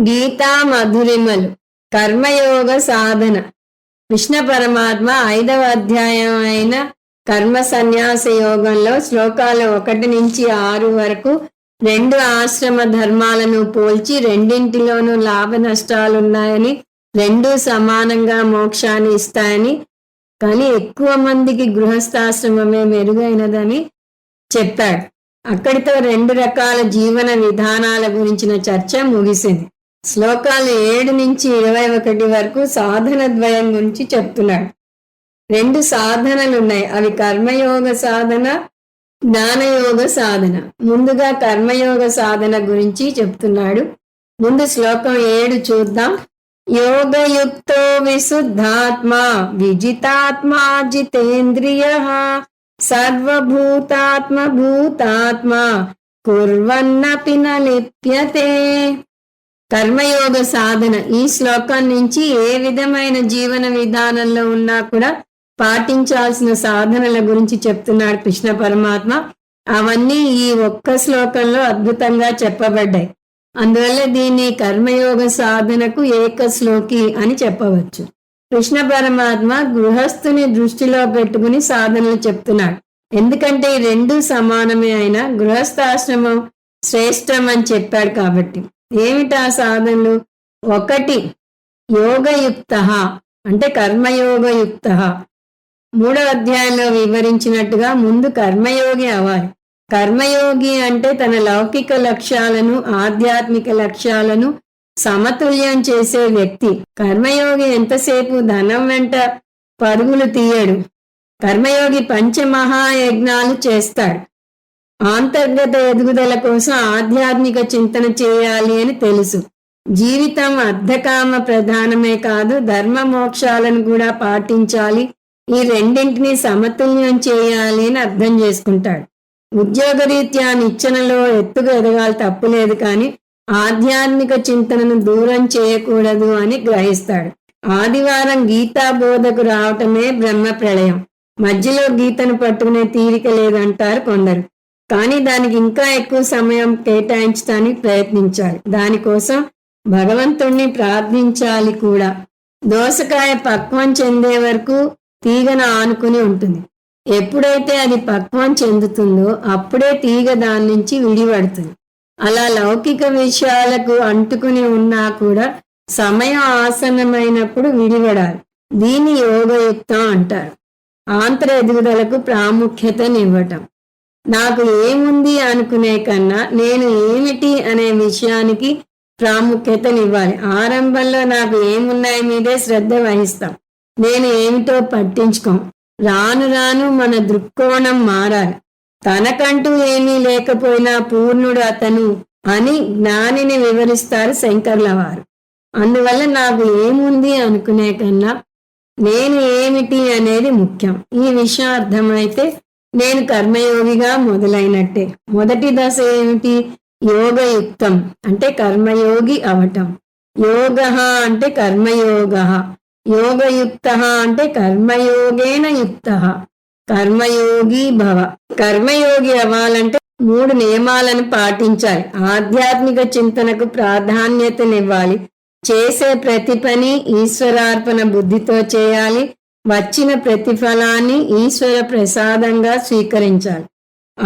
గీతా మధురిమలు కర్మయోగ సాధన. కృష్ణ పరమాత్మ ఐదవ అధ్యాయం అయిన కర్మ సన్యాస యోగంలో శ్లోకాలు ఒకటి నుంచి ఆరు వరకు రెండు ఆశ్రమ ధర్మాలను పోల్చి రెండింటిలోనూ లాభ నష్టాలున్నాయని రెండూ సమానంగా మోక్షాన్ని ఇస్తాయని కానీ ఎక్కువ మందికి గృహస్థాశ్రమమే మెరుగైనదని చెప్పాడు. అక్కడితో రెండు రకాల జీవన విధానాల గురించిన చర్చ ముగిసింది. శ్లోకాలు ఏడు నుంచి ఇరవై ఒకటి వరకు సాధన ద్వయం గురించి చెప్తున్నాడు. రెండు సాధనలు ఉన్నాయి అవి కర్మయోగ సాధన జ్ఞానయోగ సాధన. ముందుగా కర్మయోగ సాధన గురించి చెప్తున్నాడు. ముందు శ్లోకం ఏడు చూద్దాం. యోగయుక్తో విశుద్ధాత్మా విజితాత్మా జితేంద్రియ సర్వభూతాత్మ భూతాత్మ కుర్వన్నపి లిప్యతే కర్మయోగ సాధన. ఈ శ్లోకం నుంచి ఏ విధమైన జీవన విధానంలో ఉన్నా కూడా పాటించాల్సిన సాధనల గురించి చెప్తున్నాడు కృష్ణ పరమాత్మ. అవన్నీ ఈ ఒక్క శ్లోకంలో అద్భుతంగా చెప్పబడ్డాయి. అందువల్ల దీన్ని కర్మయోగ సాధనకు ఏక శ్లోకి అని చెప్పవచ్చు. కృష్ణ పరమాత్మ గృహస్థుని దృష్టిలో పెట్టుకుని సాధనలు చెప్తున్నాడు. ఎందుకంటే ఈ రెండు సమానమే అయిన గృహస్థాశ్రమం శ్రేష్టం అని చెప్పాడు కాబట్టి. ఏమిటా సాధనలు? ఒకటి యోగయుక్త అంటే కర్మయోగయుక్త. మూడో అధ్యాయంలో వివరించినట్టుగా ముందు కర్మయోగి అవ్వాలి. కర్మయోగి అంటే తన లౌకిక లక్ష్యాలను ఆధ్యాత్మిక లక్ష్యాలను సమతుల్యం చేసే వ్యక్తి. కర్మయోగి ఎంతసేపు ధనం వెంట పరుగులు తీయడు. కర్మయోగి పంచమహాయజ్ఞాలు చేస్తాడు. అంతర్గత ఎదుగుదల కోసం ఆధ్యాత్మిక చింతన చేయాలి అని తెలుసు. జీవితం అర్ధకామ ప్రధానమే కాదు ధర్మ మోక్షాలను కూడా పాటించాలి. ఈ రెండింటినీ సమతుల్యం చేయాలి అని అర్థం చేసుకుంటాడు. ఉద్యోగరీత్యా నిచ్చెనలో ఎత్తుగా ఎదగాలి తప్పులేదు కానీ ఆధ్యాత్మిక చింతనను దూరం చేయకూడదు అని గ్రహిస్తాడు. ఆదివారం గీతా బోధకు రావటమే బ్రహ్మ ప్రళయం. మధ్యలో గీతను పట్టుకునే తీరిక లేదంటారు కొందరు. కానీ దానికి ఇంకా ఎక్కువ సమయం కేటాయించడానికి ప్రయత్నించాలి. దానికోసం భగవంతుణ్ణి ప్రార్థించాలి కూడా. దోసకాయ పక్వం చెందే వరకు తీగను ఆనుకుని ఉంటుంది. ఎప్పుడైతే అది పక్వం చెందుతుందో అప్పుడే తీగ దాని నుంచి విడిపడుతుంది. అలా లౌకిక విషయాలకు అంటుకుని ఉన్నా కూడా సమయం ఆసన్నమైనప్పుడు విడిపడాలి. దీని యోగయుక్తం అంటారు. ఆంతర ఎదుగుదలకు ప్రాముఖ్యతనివ్వటం. నాకు ఏముంది అనుకునే కన్నా నేను ఏమిటి అనే విషయానికి ప్రాముఖ్యతనివ్వాలి. ఆరంభంలో నాకు ఏమున్నాయి మీదే శ్రద్ధ వహిస్తాం. నేను ఏమిటో పట్టించుకోం. రాను రాను మన దృక్కోణం మారాలి. తనకంటూ ఏమీ లేకపోయినా పూర్ణుడు అతను అని జ్ఞానిని వివరిస్తారు శంకర్ల వారు అందువల్ల నాకు ఏముంది అనుకునే కన్నా నేను ఏమిటి అనేది ముఖ్యం. ఈ విషయం అర్థమైతే నేను కర్మయోగిగా మొదలైనట్టే. మొదటి దశ ఏమిటి? యోగయుక్తం అంటే కర్మయోగి అవటం. యోగ అంటే కర్మయోగ. యోగయుక్త అంటే కర్మయోగేన యుక్త. కర్మయోగి భవ. కర్మయోగి అవ్వాలంటే మూడు నియమాలను పాటించాలి. ఆధ్యాత్మిక చింతనకు ప్రాధాన్యతనివ్వాలి. చేసే ప్రతి పని ఈశ్వరార్పణ బుద్ధితో చేయాలి. వచ్చిన ప్రతిఫలాన్ని ఈశ్వర ప్రసాదంగా స్వీకరించాలి.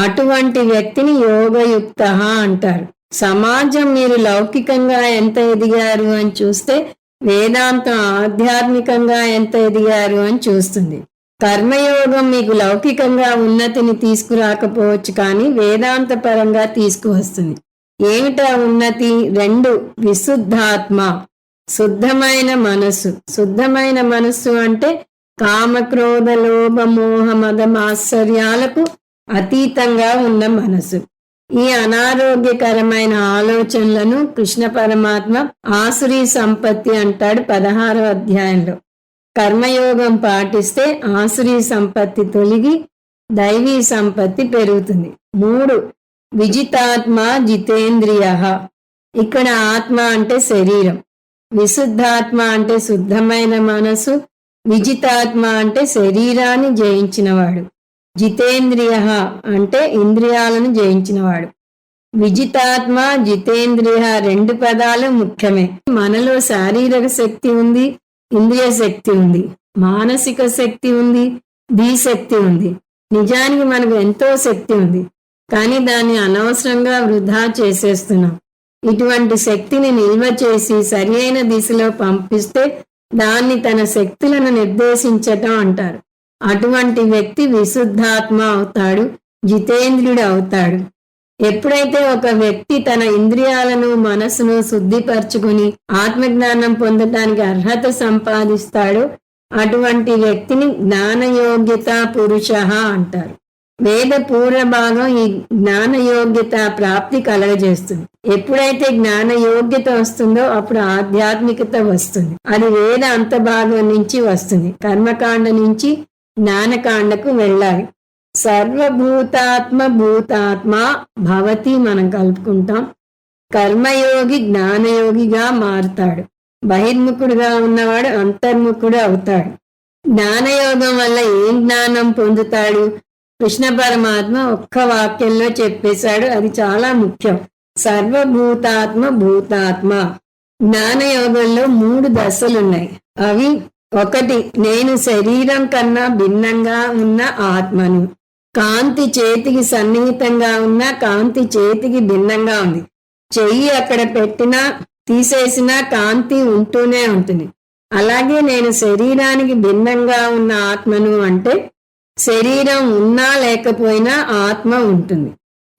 అటువంటి వ్యక్తిని యోగయుక్త అంటారు. సమాజం మీరు లౌకికంగా ఎంత ఎదిగారు అని చూస్తే వేదాంతం ఆధ్యాత్మికంగా ఎంత ఎదిగారు అని చూస్తుంది. కర్మయోగం మీకు లౌకికంగా ఉన్నతిని తీసుకురాకపోవచ్చు కానీ వేదాంత పరంగా తీసుకువస్తుంది. ఏమిటా ఉన్నతి? రెండు విశుద్ధాత్మ. శుద్ధమైన మనస్సు. శుద్ధమైన మనస్సు అంటే కామక్రోధ లోభ మోహ మదమాశ్చర్యాలకు అతీతంగా ఉన్న మనసు. ఈ అనారోగ్యకరమైన ఆలోచనలను కృష్ణ పరమాత్మ ఆసురీ సంపత్తి అంటాడు పదహారో అధ్యాయంలో. కర్మయోగం పాటిస్తే ఆసురీ సంపత్తి తొలగి దైవీ సంపత్తి పెరుగుతుంది. మూడు విజితాత్మ జితేంద్రియ. ఇక్కడ ఆత్మ అంటే శరీరం. విశుద్ధాత్మ అంటే శుద్ధమైన మనసు. విజితాత్మ అంటే శరీరాన్ని జయించినవాడు. జితేంద్రియ అంటే ఇంద్రియాలను జయించినవాడు. విజితాత్మ జితేంద్రియ రెండు పదాలు ముఖ్యమే. మనలో శారీరక శక్తి ఉంది ఇంద్రియ శక్తి ఉంది మానసిక శక్తి ఉంది శక్తి ఉంది. నిజానికి మనకు ఎంతో శక్తి ఉంది. కానీ దాన్ని అనవసరంగా వృధా చేసేస్తున్నాం. ఇటువంటి శక్తిని నిల్వ చేసి సరియైన దిశలో పంపిస్తే దాన్ని తన శక్తులను నిర్దేశించటం అంటారు. అటువంటి వ్యక్తి విశుద్ధాత్మ అవుతాడు జితేంద్రుడు అవుతాడు. ఎప్పుడైతే ఒక వ్యక్తి తన ఇంద్రియాలను మనసును శుద్ధిపరచుకుని ఆత్మజ్ఞానం పొందటానికి అర్హత సంపాదిస్తాడో అటువంటి వ్యక్తిని జ్ఞానయోగ్యత పురుష అంటారు. వేద పూర్వ భాగం ఈ జ్ఞాన యోగ్యత ప్రాప్తి కలగజేస్తుంది. ఎప్పుడైతే జ్ఞాన యోగ్యత వస్తుందో అప్పుడు ఆధ్యాత్మికత వస్తుంది. అది వేద అంత భాగం నుంచి వస్తుంది. కర్మకాండ నుంచి జ్ఞానకాండకు వెళ్ళాలి. సర్వభూతాత్మ భూతాత్మ భవతి మనం కలుపుకుంటాం. కర్మయోగి జ్ఞానయోగిగా మారుతాడు. బహిర్ముఖుడుగా ఉన్నవాడు అంతర్ముఖుడు అవుతాడు. జ్ఞానయోగం వల్ల ఏం జ్ఞానం పొందుతాడు? కృష్ణ పరమాత్మ ఒక్క వాక్యంలో చెప్పేశాడు. అది చాలా ముఖ్యం. సర్వభూతాత్మ భూతాత్మ. జ్ఞానయోగంలో మూడు దశలు ఉన్నాయి అవి ఒకటి నేను శరీరం కన్నా భిన్నంగా ఉన్న ఆత్మను. కాంతి చేతికి సన్నిహితంగా ఉన్న కాంతి చేతికి భిన్నంగా ఉంది. చెయ్యి అక్కడ పెట్టినా తీసేసినా కాంతి ఉంటూనే ఉంటుంది. అలాగే నేను శరీరానికి భిన్నంగా ఉన్న ఆత్మను అంటే శరీరం ఉన్నా లేకపోయినా ఆత్మ ఉంటుంది.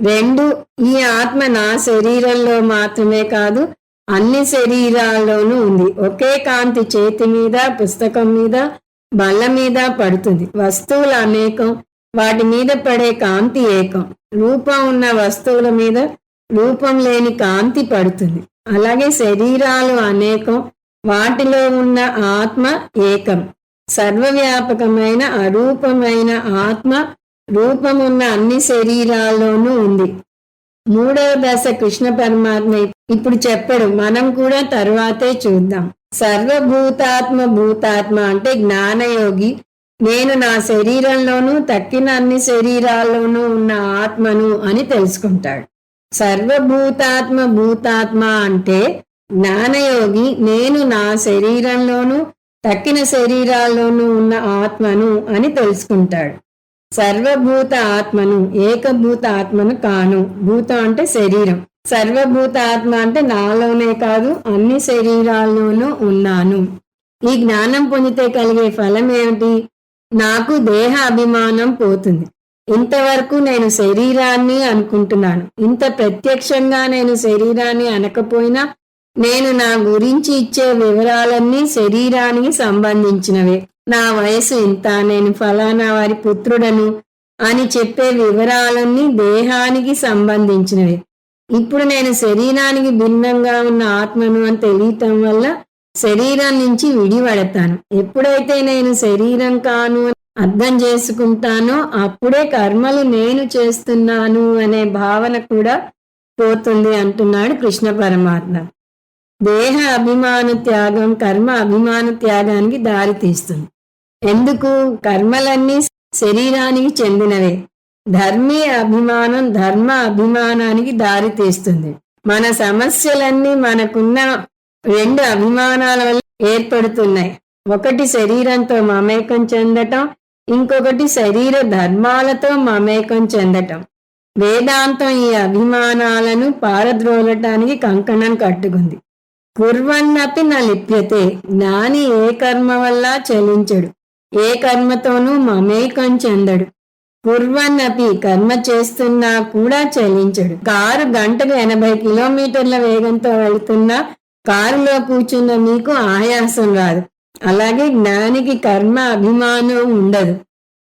రెండు ఈ ఆత్మ నా శరీరంలో మాత్రమే కాదు అన్ని శరీరాల్లోనూ ఉంది. ఒకే కాంతి చేతి మీద పుస్తకం మీద బల్ల మీద పడుతుంది. వస్తువులు అనేకం వాటి మీద పడే కాంతి ఏకం. రూపం ఉన్న వస్తువుల మీద రూపం లేని కాంతి పడుతుంది. అలాగే శరీరాలు అనేకం వాటిలో ఉన్న ఆత్మ ఏకం. సర్వవ్యాపకమైన అరూపమైన ఆత్మ రూపమున్న అన్ని శరీరాల్లోనూ ఉంది. మూడవ దశ కృష్ణ పరమాత్మ ఇప్పుడు చెప్పడు మనం కూడా తర్వాతే చూద్దాం. సర్వభూతాత్మ భూతాత్మ అంటే జ్ఞానయోగి. నేను నా శరీరంలోనూ తక్కిన అన్ని శరీరాల్లోనూ ఉన్న ఆత్మను అని తెలుసుకుంటాడు. సర్వభూతాత్మ భూతాత్మ అంటే జ్ఞానయోగి. నేను నా శరీరంలోనూ తక్కిన శరీరాల్లోనూ ఉన్న ఆత్మను అని తెలుసుకుంటాడు. సర్వభూత ఆత్మను ఏకభూత ఆత్మను కాను. భూతం అంటే శరీరం. సర్వభూత ఆత్మ అంటే నాలోనే కాదు అన్ని శరీరాల్లోనూ ఉన్నాను. ఈ జ్ఞానం పొందితే కలిగే ఫలం ఏమిటి? నాకు దేహ అభిమానం పోతుంది. ఇంతవరకు నేను శరీరాన్ని అనుకుంటున్నాను. ఇంత ప్రత్యక్షంగా నేను శరీరాన్ని అనకపోయినా నేను నా గురించి ఇచ్చే వివరాలన్నీ శరీరానికి సంబంధించినవే. నా వయసు ఇంత నేను ఫలానా వారి పుత్రుడను? అని చెప్పే వివరాలన్నీ దేహానికి సంబంధించినవి. ఇప్పుడు నేను శరీరానికి భిన్నంగా ఉన్న ఆత్మను అని తెలియటం వల్ల శరీరం నుంచి విడిపడతాను. ఎప్పుడైతే నేను శరీరం కాను అర్థం చేసుకుంటానో అప్పుడే కర్మలు నేను చేస్తున్నాను అనే భావన కూడా పోతుంది అంటున్నాడు కృష్ణ పరమాత్మ. దేహ అభిమాన త్యాగం కర్మ అభిమాన త్యాగానికి దారి తీస్తుంది. ఎందుకు? కర్మలన్నీ శరీరానికి చెందినవే. ధర్మీ అభిమానం ధర్మ అభిమానానికి దారి తీస్తుంది. మన సమస్యలన్నీ మనకున్న రెండు అభిమానాల వల్ల ఏర్పడుతున్నాయి. ఒకటి శరీరంతో మమేకం చెందటం ఇంకొకటి శరీర ధర్మాలతో మమేకం చెందటం. వేదాంతం ఈ అభిమానాలను పారద్రోలటానికి కంకణం కట్టుకుంది. కుర్వన్నపి నా లిప్యతే జ్ఞాని ఏ కర్మ వల్ల చలించడు? ఏ కర్మతోనూ మమేకం చెందడు. కుర్వన్నపి కర్మ చేస్తున్నా కూడా చలించడు. కారు గంటకు ఎనభై కిలోమీటర్ల వేగంతో వెళుతున్నా కారులో కూర్చున్న మీకు ఆయాసం రాదు. అలాగే జ్ఞానికి కర్మ అభిమానం ఉండదు.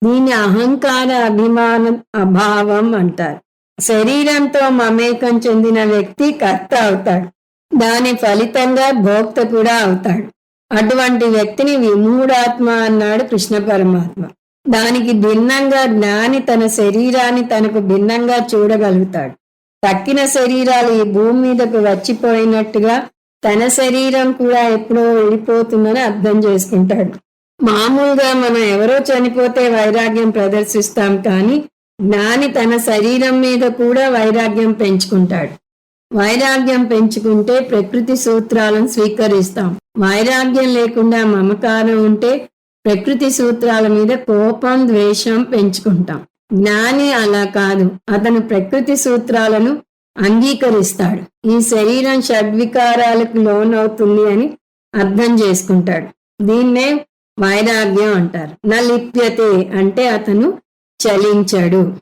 దీని అహంకార అభిమానం అభావం అంటారు. శరీరంతో మమేకం చెందిన వ్యక్తి కర్త అవుతాడు. దాని ఫలితంగా భోక్త కూడా అవుతాడు. అటువంటి వ్యక్తిని విమూఢాత్మ అన్నాడు కృష్ణ పరమాత్మ. దానికి భిన్నంగా జ్ఞాని తన శరీరాన్ని తనకు భిన్నంగా చూడగలుగుతాడు. తక్కిన శరీరాలు ఈ భూమి మీదకు వచ్చిపోయినట్టుగా తన శరీరం కూడా ఎప్పుడో వెళ్ళిపోతుందని అర్థం చేసుకుంటాడు. మామూలుగా మనం ఎవరో చనిపోతే వైరాగ్యం ప్రదర్శిస్తాం కానీ జ్ఞాని తన శరీరం మీద కూడా వైరాగ్యం పెంచుకుంటాడు. వైరాగ్యం పెంచుకుంటే ప్రకృతి సూత్రాలను స్వీకరిస్తాం. వైరాగ్యం లేకుండా మమకారం ఉంటే ప్రకృతి సూత్రాల మీద కోపం ద్వేషం పెంచుకుంటాం. జ్ఞాని అలా కాదు అతను ప్రకృతి సూత్రాలను అంగీకరిస్తాడు. ఈ శరీరం షడ్వికారాలకు లోనవుతుంది అని అర్థం చేసుకుంటాడు. దీన్నే వైరాగ్యం అంటారు. నలిప్యతే అంటే అతను చలించడు.